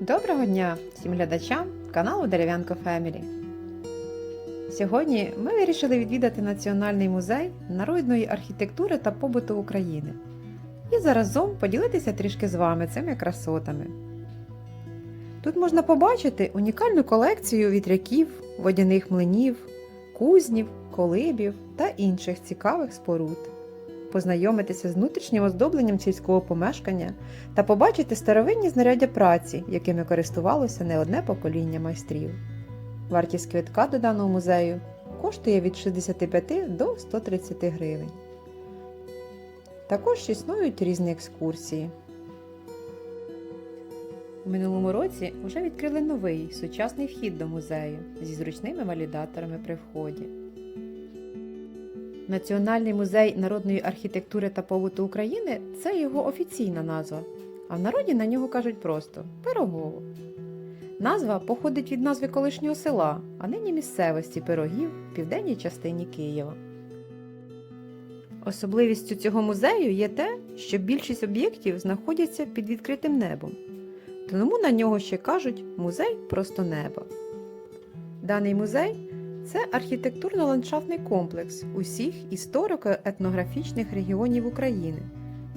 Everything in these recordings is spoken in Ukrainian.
Доброго дня всім глядачам каналу Дерев'янко Фемілі. Сьогодні ми вирішили відвідати Національний музей народної архітектури та побуту України і заразом поділитися трішки з вами цими красотами. Тут можна побачити унікальну колекцію вітряків, водяних млинів, кузнів, колибів та інших цікавих споруд познайомитися з внутрішнім оздобленням сільського помешкання та побачити старовинні знаряддя праці, якими користувалося не одне покоління майстрів. Вартість квитка до даного музею коштує від 65 до 130 гривень. Також існують різні екскурсії. У минулому році вже відкрили новий сучасний вхід до музею зі зручними валідаторами при вході. Національний музей народної архітектури та побуту України це його офіційна назва, а в народі на нього кажуть просто Пирогово. Назва походить від назви колишнього села, а нині місцевості пирогів в південній частині Києва. Особливістю цього музею є те, що більшість об'єктів знаходяться під відкритим небом, тому на нього ще кажуть музей просто неба. Даний музей це архітектурно-ландшафтний комплекс усіх історико-етнографічних регіонів України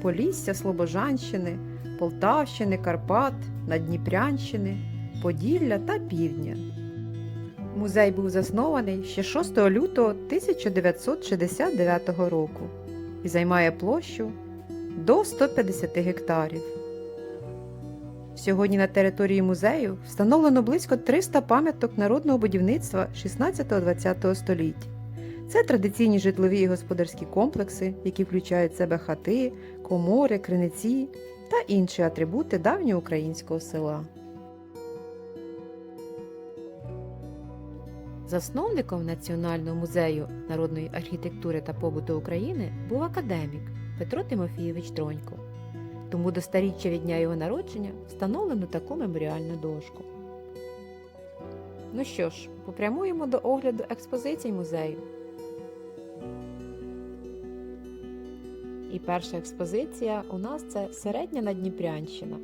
Полісся, Слобожанщини, Полтавщини, Карпат, Надніпрянщини, Поділля та Півдня. Музей був заснований ще 6 лютого 1969 року і займає площу до 150 гектарів. Сьогодні на території музею встановлено близько 300 пам'яток народного будівництва 16-20 століть. Це традиційні житлові і господарські комплекси, які включають в себе хати, комори, криниці та інші атрибути давнього українського села. Засновником Національного музею народної архітектури та побуту України був академік Петро Тимофійович Тронько тому до старіччя від дня його народження встановлено таку меморіальну дошку. Ну що ж, попрямуємо до огляду експозицій музею. І перша експозиція у нас це середня Надніпрянщина.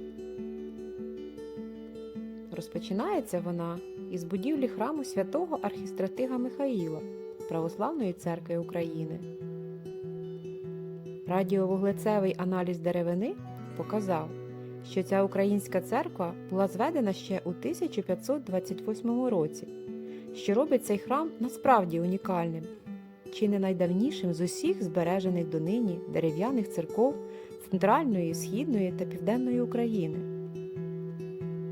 Розпочинається вона із будівлі храму святого архістратига Михаїла Православної церкви України. Радіовуглецевий аналіз деревини показав, що ця українська церква була зведена ще у 1528 році, що робить цей храм насправді унікальним, чи не найдавнішим з усіх збережених донині дерев'яних церков центральної, східної та південної України.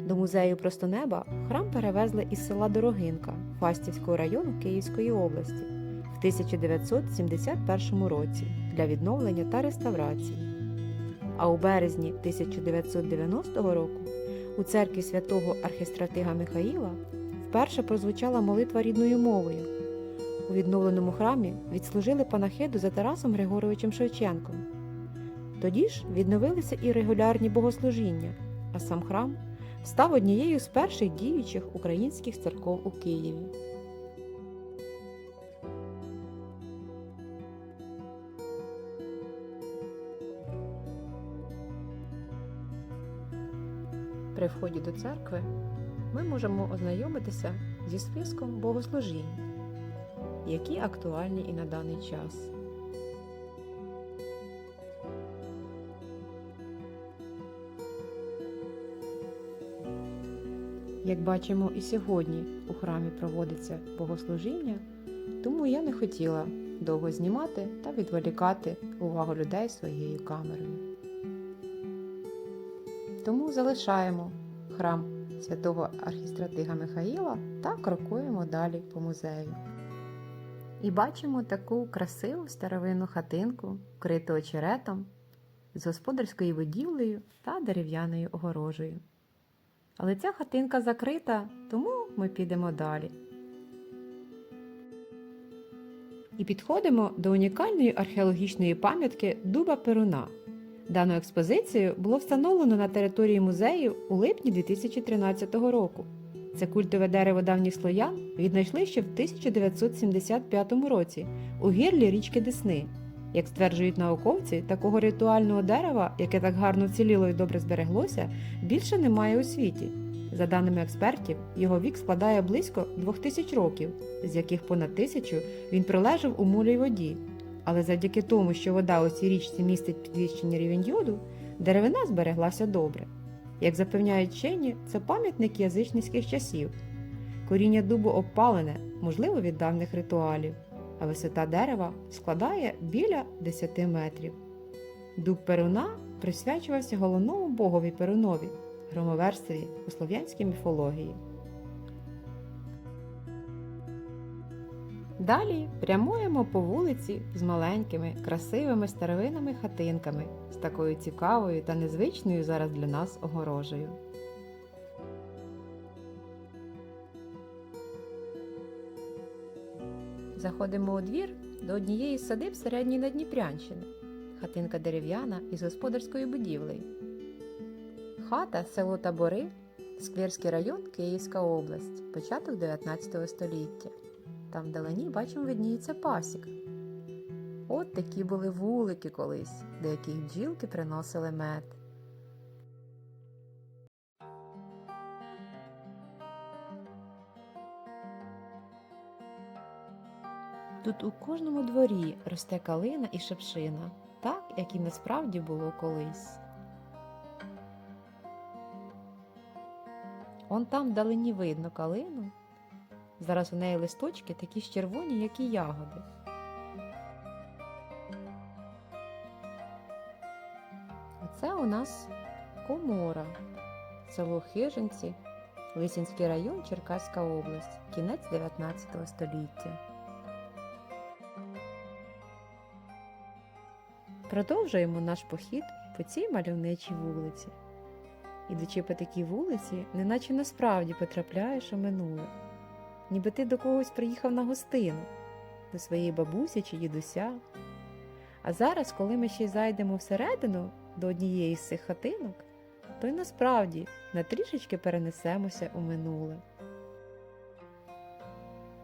До музею Просто неба храм перевезли із села Дорогинка Фастівського району Київської області в 1971 році для відновлення та реставрації. А у березні 1990 року у церкві святого архістратига Михаїла вперше прозвучала молитва рідною мовою. У відновленому храмі відслужили панахиду за Тарасом Григоровичем Шевченком. Тоді ж відновилися і регулярні богослужіння, а сам храм став однією з перших діючих українських церков у Києві. При вході до церкви ми можемо ознайомитися зі списком богослужінь, які актуальні і на даний час. Як бачимо, і сьогодні у храмі проводиться богослужіння, тому я не хотіла довго знімати та відволікати увагу людей своєю камерою. Тому залишаємо храм святого архістратига Михаїла та крокуємо далі по музею. І бачимо таку красиву старовинну хатинку, вкриту очеретом, з господарською будівлею та дерев'яною огорожею. Але ця хатинка закрита, тому ми підемо далі. І підходимо до унікальної археологічної пам'ятки Дуба Перуна. Дану експозицію було встановлено на території музею у липні 2013 року. Це культове дерево давніх слоян віднайшли ще в 1975 році у гірлі річки Десни. Як стверджують науковці, такого ритуального дерева, яке так гарно вціліло і добре збереглося, більше немає у світі. За даними експертів, його вік складає близько 2000 років, з яких понад тисячу він пролежав у мулій воді. Але завдяки тому, що вода у цій річці містить підвищений рівень йоду, деревина збереглася добре. Як запевняють вчені, це пам'ятник язичницьких часів. Коріння дубу обпалене, можливо, від давніх ритуалів, а висота дерева складає біля 10 метрів. Дуб Перуна присвячувався головному богові Перунові, громоверстві у слов'янській міфології. Далі прямуємо по вулиці з маленькими, красивими старовинними хатинками з такою цікавою та незвичною зараз для нас огорожею. Заходимо у двір до однієї з садиб середньої Надніпрянщини. Хатинка дерев'яна із господарською будівлею. Хата село Табори, Сквірський район, Київська область, початок 19 століття. Там вдалині бачимо видніється пасіка. От такі були вулики колись, до яких бджілки приносили мед. Тут у кожному дворі росте калина і шепшина, так, як і насправді було колись. Он там вдалині видно калину. Зараз у неї листочки такі ж червоні, як і ягоди. Оце у нас комора, село Хижинці, Лисінський район, Черкаська область, кінець 19 століття. Продовжуємо наш похід по цій мальовничій вулиці. Ідучи по такій вулиці, неначе насправді потрапляєш у минуле, ніби ти до когось приїхав на гостину, до своєї бабусі чи дідуся. А зараз, коли ми ще й зайдемо всередину до однієї з цих хатинок, то й насправді на трішечки перенесемося у минуле.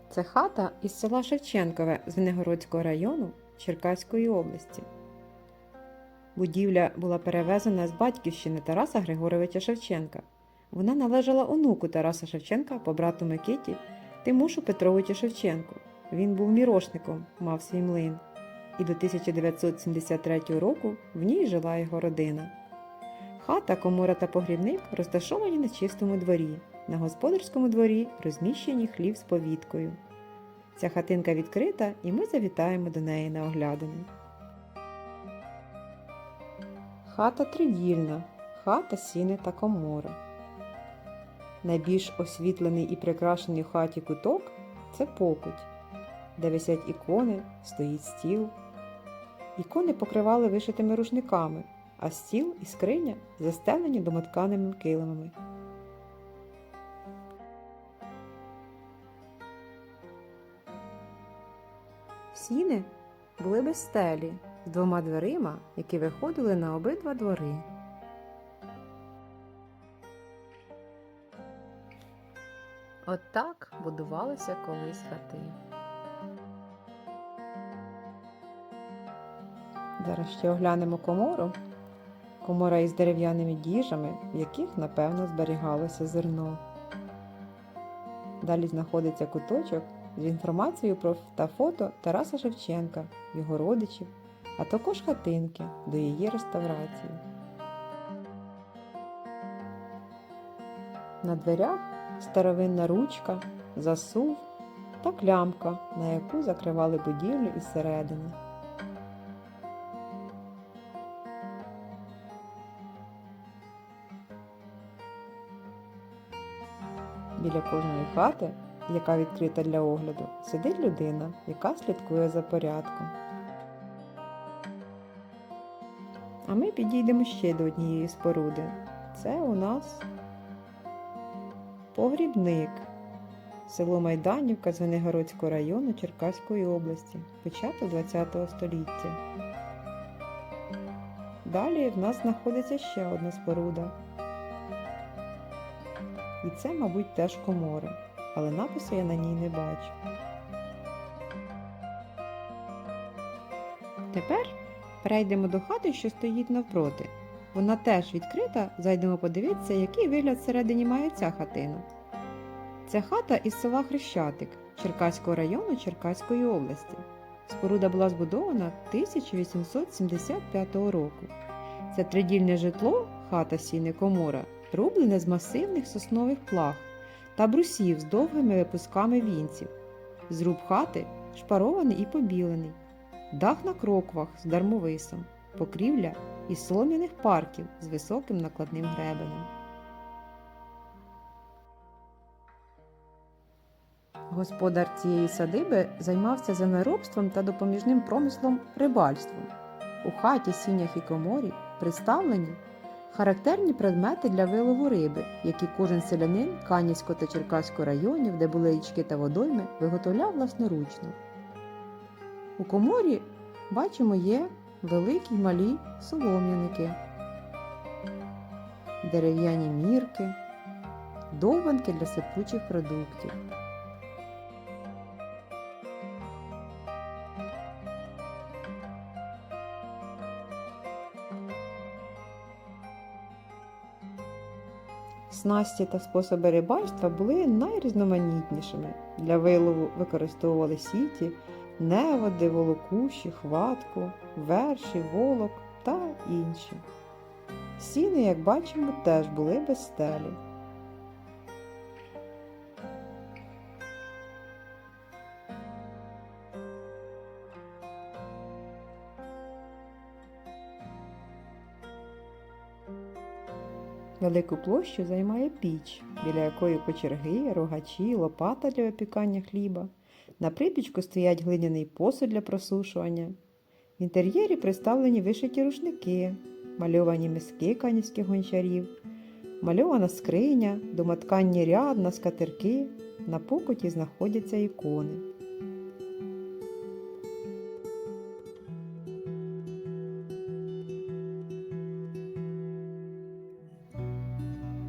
Це хата із села Шевченкове з Венегородського району Черкаської області. Будівля була перевезена з батьківщини Тараса Григоровича Шевченка. Вона належала онуку Тараса Шевченка по брату Микиті Тимушу Петровичу Шевченку. Він був мірошником, мав свій млин. І до 1973 року в ній жила його родина. Хата, комора та погрібник розташовані на чистому дворі. На господарському дворі розміщені хлів з повіткою. Ця хатинка відкрита, і ми завітаємо до неї на оглядини. Хата тридільна, хата сіни та комора. Найбільш освітлений і прикрашений в хаті куток це покуть, де висять ікони, стоїть стіл. Ікони покривали вишитими рушниками, а стіл і скриня застелені домотканими килимами. Сіни були без стелі з двома дверима, які виходили на обидва двори. От будувалися колись хати. Зараз ще оглянемо комору. Комора із дерев'яними діжами, в яких, напевно, зберігалося зерно. Далі знаходиться куточок з інформацією про та фото Тараса Шевченка, його родичів, а також хатинки до її реставрації. На дверях старовинна ручка, засув та клямка, на яку закривали будівлю із середини. Біля кожної хати, яка відкрита для огляду, сидить людина, яка слідкує за порядком. А ми підійдемо ще до однієї споруди. Це у нас погрібник. Село Майданівка Звенигородського району Черкаської області, початок ХХ століття. Далі в нас знаходиться ще одна споруда. І це, мабуть, теж комори, але напису я на ній не бачу. Тепер перейдемо до хати, що стоїть навпроти. Вона теж відкрита, зайдемо подивитися, який вигляд всередині має ця хатина. Ця хата із села Хрещатик Черкаського району Черкаської області. Споруда була збудована 1875 року. Це тридільне житло, хата сіни комора, рублене з масивних соснових плах та брусів з довгими випусками вінців. Зруб хати шпарований і побілений, дах на кроквах з дармовисом, покрівля із солом'яних парків з високим накладним гребенем. Господар цієї садиби займався землеробством та допоміжним промислом рибальством. У хаті, сінях і коморі представлені характерні предмети для вилову риби, які кожен селянин Канівського та Черкаського районів, де були річки та водойми, виготовляв власноручно. У коморі бачимо є великі й малі солом'яники, дерев'яні мірки, довбанки для сипучих продуктів. Снасті та способи рибальства були найрізноманітнішими. Для вилову використовували сіті, неводи, волокуші, хватку, верші, волок та інші. Сіни, як бачимо, теж були без стелі. Велику площу займає піч, біля якої кочерги, рогачі, лопата для випікання хліба. На припічку стоять глиняний посуд для просушування. В інтер'єрі представлені вишиті рушники, мальовані миски канівських гончарів, мальована скриня, домотканні ряд на скатерки. На покуті знаходяться ікони.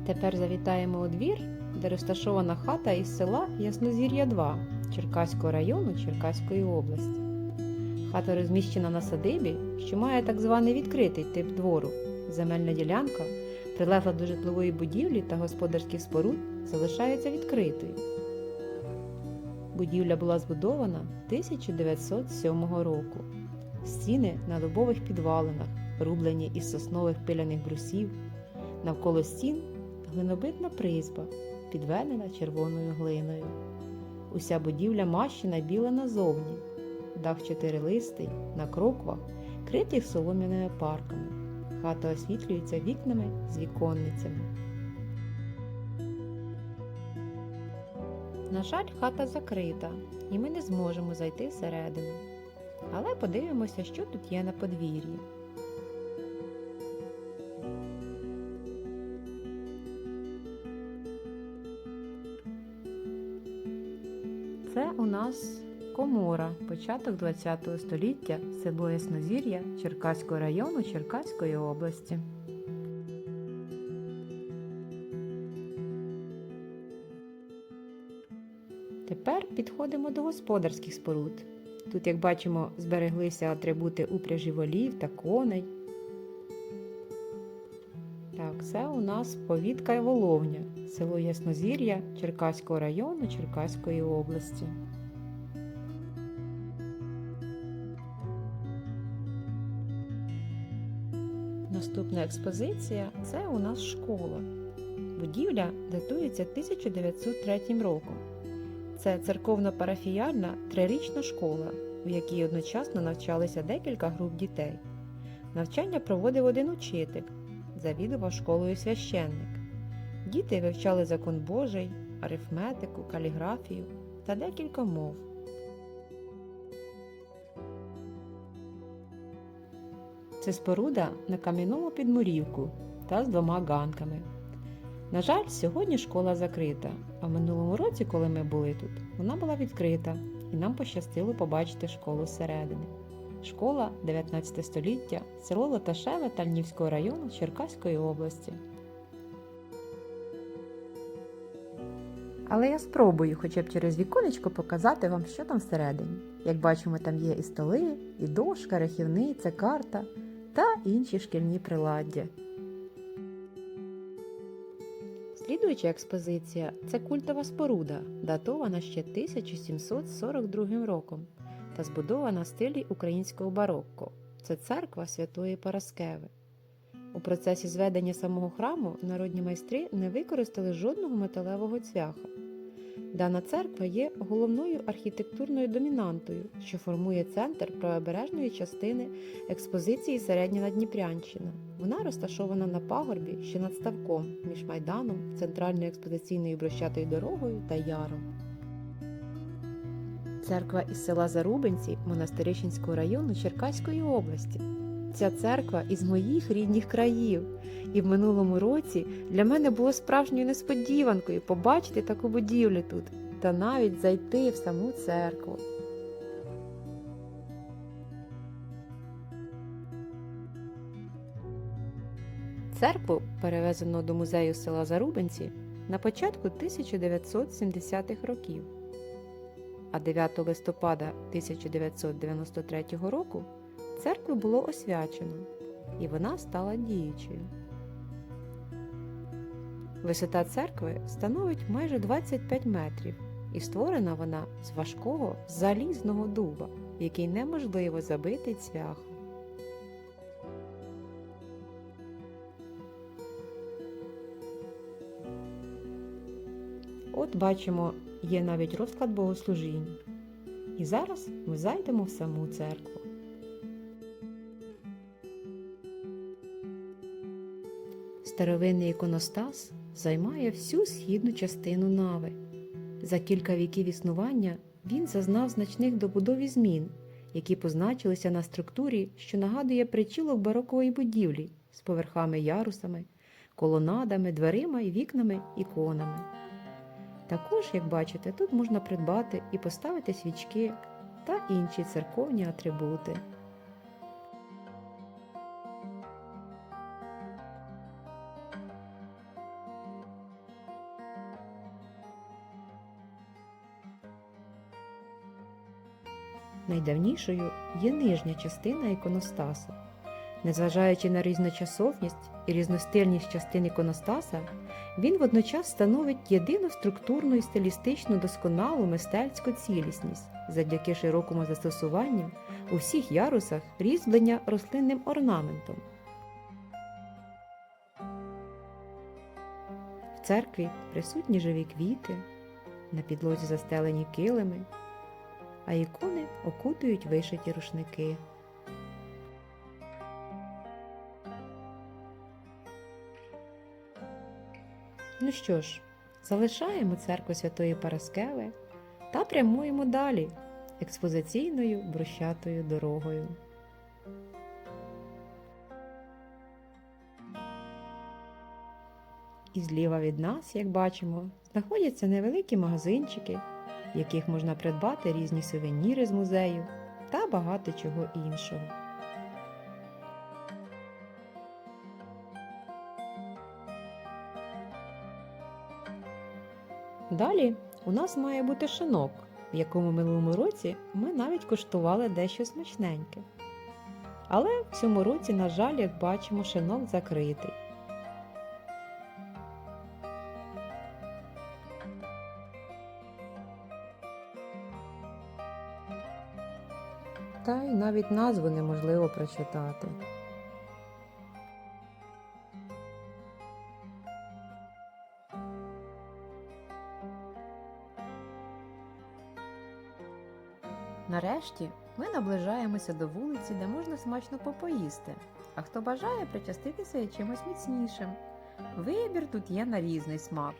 Тепер завітаємо у двір, де розташована хата із села Яснозір'я 2 Черкаського району Черкаської області. Хата розміщена на садибі, що має так званий відкритий тип двору. Земельна ділянка, прилегла до житлової будівлі та господарських споруд, залишається відкритою. Будівля була збудована 1907 року. Стіни на дубових підвалинах, рублені із соснових пиляних брусів, навколо стін глинобитна призьба, підведена червоною глиною. Уся будівля мащена біла назовні, дах чотирилистий, на кроквах, критий солом'яними парками. Хата освітлюється вікнами з віконницями. На жаль, хата закрита, і ми не зможемо зайти всередину. Але подивимося, що тут є на подвір'ї. Нас комора, початок ХХ століття, село Яснозір'я Черкаського району Черкаської області. Тепер підходимо до господарських споруд. Тут, як бачимо, збереглися атрибути упряжі волів та коней. Так, це у нас повітка і воловня, село Яснозір'я Черкаського району Черкаської області. Наступна експозиція це у нас школа. Будівля датується 1903 роком. Це церковно-парафіяльна трирічна школа, в якій одночасно навчалися декілька груп дітей. Навчання проводив один учитель, завідував школою священник. Діти вивчали закон Божий, арифметику, каліграфію та декілька мов. Це споруда на кам'яному підмурівку та з двома ганками. На жаль, сьогодні школа закрита, а в минулому році, коли ми були тут, вона була відкрита, і нам пощастило побачити школу зсередини. Школа 19 століття, село Латашеве Тальнівського району Черкаської області. Але я спробую хоча б через віконечко показати вам, що там всередині. Як бачимо, там є і столи, і дошка, рахівниця, карта та інші шкільні приладдя. Слідуюча експозиція це культова споруда, датована ще 1742 роком та збудована в стилі українського барокко. Це церква Святої Параскеви. У процесі зведення самого храму народні майстри не використали жодного металевого цвяха. Дана церква є головною архітектурною домінантою, що формує центр правобережної частини експозиції Середня Надніпрянщина. Вона розташована на пагорбі, що над ставком між майданом, центральною експозиційною брощатою дорогою та яром. Церква із села Зарубинці Монастирищенського району Черкаської області. Ця церква із моїх рідних країв. І в минулому році для мене було справжньою несподіванкою побачити таку будівлю тут та навіть зайти в саму церкву. Церкву перевезено до музею села Зарубинці на початку 1970-х років. А 9 листопада 1993 року церкву було освячено, і вона стала діючою. Висота церкви становить майже 25 метрів, і створена вона з важкого залізного дуба, який неможливо забити цвяхом. От бачимо, є навіть розклад богослужінь. І зараз ми зайдемо в саму церкву. Старовинний іконостас займає всю східну частину нави. За кілька віків існування він зазнав значних добудові змін, які позначилися на структурі, що нагадує причілок барокової будівлі з поверхами ярусами, колонадами, дверима і вікнами, іконами. Також, як бачите, тут можна придбати і поставити свічки та інші церковні атрибути. Найдавнішою є нижня частина іконостаса. Незважаючи на різночасовність і різностильність частин іконостаса, він водночас становить єдину структурну і стилістично досконалу мистецьку цілісність завдяки широкому застосуванню у всіх ярусах різьблення рослинним орнаментом. В церкві присутні живі квіти, на підлозі застелені килими, а ікони окутують вишиті рушники. Ну що ж, залишаємо церкву Святої Параскеви та прямуємо далі експозиційною брущатою дорогою. І зліва від нас, як бачимо, знаходяться невеликі магазинчики, в яких можна придбати різні сувеніри з музею та багато чого іншого. Далі у нас має бути шинок, в якому минулому році ми навіть куштували дещо смачненьке. Але в цьому році, на жаль, як бачимо, шинок закритий. Та й навіть назву неможливо прочитати. Нарешті ми наближаємося до вулиці, де можна смачно попоїсти. А хто бажає причаститися і чимось міцнішим. Вибір тут є на різний смак.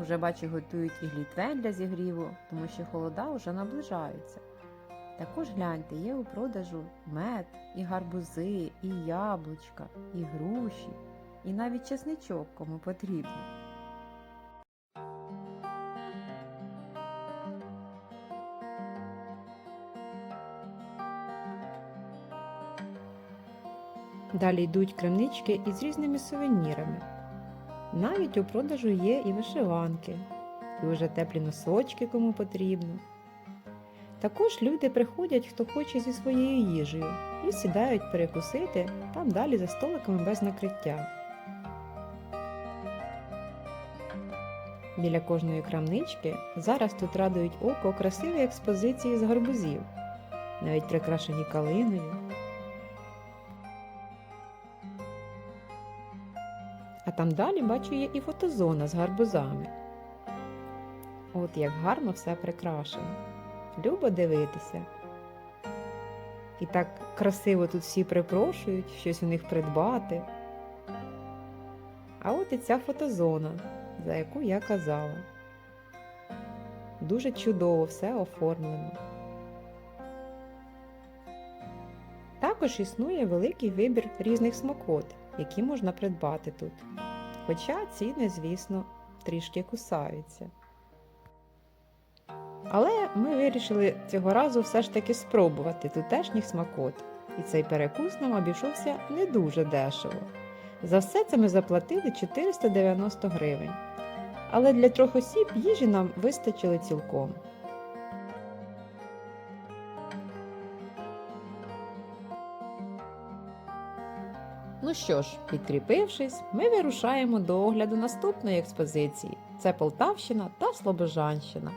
Уже бачу, готують і глітвен для зігріву, тому що холода вже наближаються. Також гляньте, є у продажу мед, і гарбузи, і яблучка, і груші, і навіть чесничок, кому потрібно. Далі йдуть крамнички із різними сувенірами. Навіть у продажу є і вишиванки, і вже теплі носочки, кому потрібно. Також люди приходять, хто хоче зі своєю їжею, і сідають перекусити там далі за столиками без накриття. Біля кожної крамнички зараз тут радують око красиві експозиції з гарбузів, навіть прикрашені калиною. А там далі бачу є і фотозона з гарбузами. От як гарно все прикрашено. Любо дивитися. І так красиво тут всі припрошують щось у них придбати. А от і ця фотозона, за яку я казала. Дуже чудово все оформлено. Також існує великий вибір різних смакот, які можна придбати тут. Хоча ціни, звісно, трішки кусаються. Але ми вирішили цього разу все ж таки спробувати тутешніх смакот, і цей перекус нам обійшовся не дуже дешево. За все це ми заплатили 490 гривень. Але для трьох осіб їжі нам вистачило цілком. Ну що ж, підкріпившись, ми вирушаємо до огляду наступної експозиції. Це Полтавщина та Слобожанщина.